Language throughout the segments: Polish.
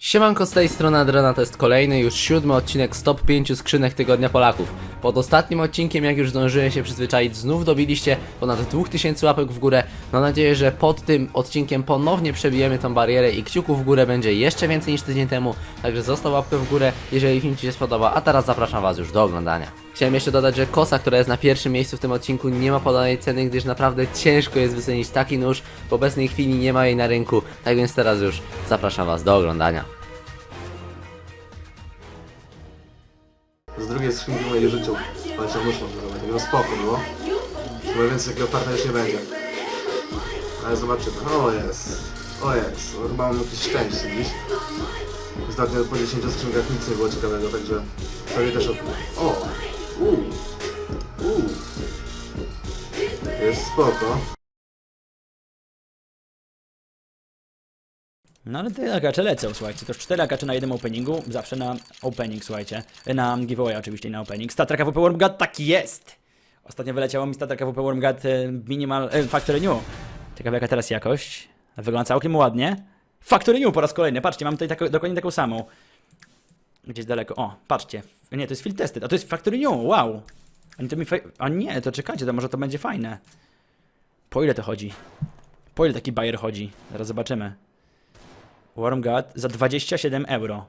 Siemanko z tej strony Adrena, to jest kolejny już siódmy odcinek z top 5 skrzynek tygodnia Polaków. Pod ostatnim odcinkiem, jak już zdążyłem się przyzwyczaić, znów dobiliście ponad 2000 łapek w górę. Mam nadzieję, że pod tym odcinkiem ponownie przebijemy tą barierę i kciuków w górę będzie jeszcze więcej niż tydzień temu. Także zostaw łapkę w górę, jeżeli film Ci się spodoba, a teraz zapraszam Was już do oglądania. Chciałem jeszcze dodać, że kosa, która jest na pierwszym miejscu w tym odcinku nie ma podanej ceny, gdyż naprawdę ciężko jest wycenić taki nóż. W obecnej chwili nie ma jej na rynku, tak więc teraz już zapraszam Was do oglądania. Z drugiej skrzynki mojej życiu poleciał nóż monturowy. No spoko było. Chyba więcej takiego farta już nie będzie. Ale zobaczymy. O jest. O jest. No, chyba mam jakieś szczęście dziś. Ostatnio po 10 skrzynkach nic nie było ciekawego, także pewnie też od... O! Uuu! Uuu! Jest spoko. No ale te agacze lecą, słuchajcie. To już cztery agacze na jednym openingu, zawsze na opening, słuchajcie. Na giveaway oczywiście na opening. Statraka WP Wormgat, tak jest! Ostatnio wyleciało mi Statraka WP Wormgat e, Minimal e, Factory New. Ciekawe jaka teraz jakość. Wygląda całkiem ładnie. Factory New po raz kolejny, patrzcie, mam tutaj tako, dokładnie taką samą. Gdzieś daleko, o, patrzcie. Nie, to jest field tested, a to jest Factory New, wow! Oni to mi faj... A nie, to czekajcie, to może to będzie fajne. Po ile to chodzi? Po ile taki bajer chodzi? Zaraz zobaczymy. Wormgut za 27 euro.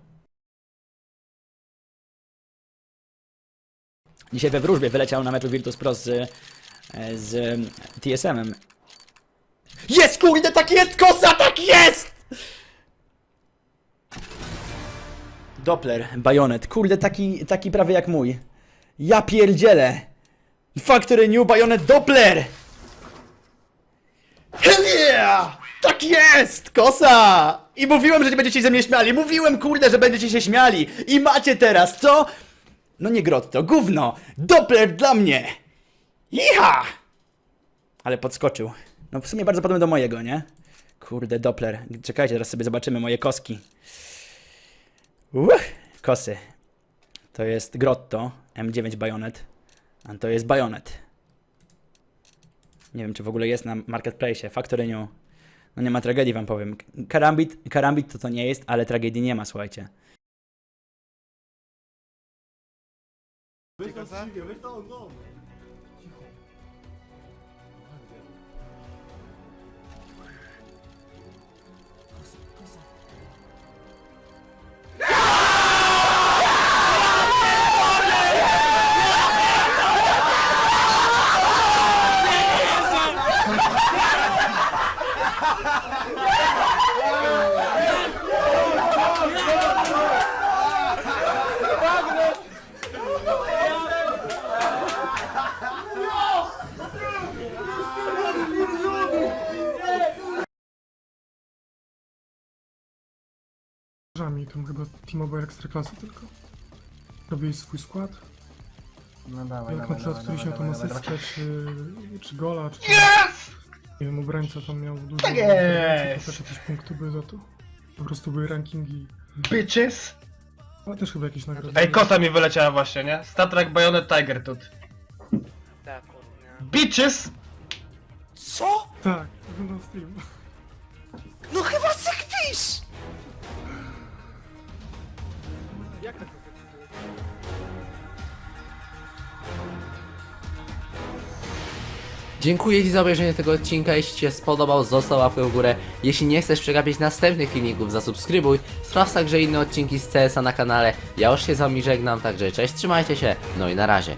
Dzisiaj we wróżbie wyleciał na meczu Virtus Pro z, e, z TSM-em. Jest kurde, tak jest kosa, tak jest! Doppler, bajonet, kurde, taki, taki prawie jak mój. Ja pierdzielę! Factory New Bayonet Doppler! Hell yeah! Tak jest! Kosa! I mówiłem, że nie będziecie się ze mnie śmiali. Mówiłem, kurde, że będziecie się śmiali. I macie teraz, co? No nie grotto, gówno! Doppler dla mnie! Iha! Ale podskoczył. No w sumie bardzo podobny do mojego, nie? Kurde, Doppler. Czekajcie, teraz sobie zobaczymy moje koski. Uch, kosy. To jest Grotto, M9 Bayonet. A to jest Bayonet. Nie wiem, czy w ogóle jest na marketplace. Factory New. No nie ma tragedii, wam powiem. Karambit, karambit to to nie jest, ale tragedii nie ma, słuchajcie. Żami, tam chyba T-Mobile Ekstraklasy tylko. Robiłeś swój skład. No dawaj, Jak na dawaj, przykład dawaj, któryś miał dawaj, tam dawaj, asystę, czy, czy gola, czy... Yes! Nie wiem, obrońca tam miał dużo... Tak jest! To też jakieś punkty były za to. Po prostu były rankingi, Bitches! ale też chyba jakieś nagrody. Ej, kota mi wyleciała właśnie, nie? Statrak Bayonet Tiger Tooth. Bitches! Co? Tak, oglądam stream. No chyba sekwisz! Dziękuję Ci za obejrzenie tego odcinka, jeśli Ci się spodobał, zostaw łapkę w górę. Jeśli nie chcesz przegapić następnych filmików, zasubskrybuj. Sprawdź także inne odcinki z CS-a na kanale. Ja już się z Wami żegnam, także cześć, trzymajcie się, no i na razie.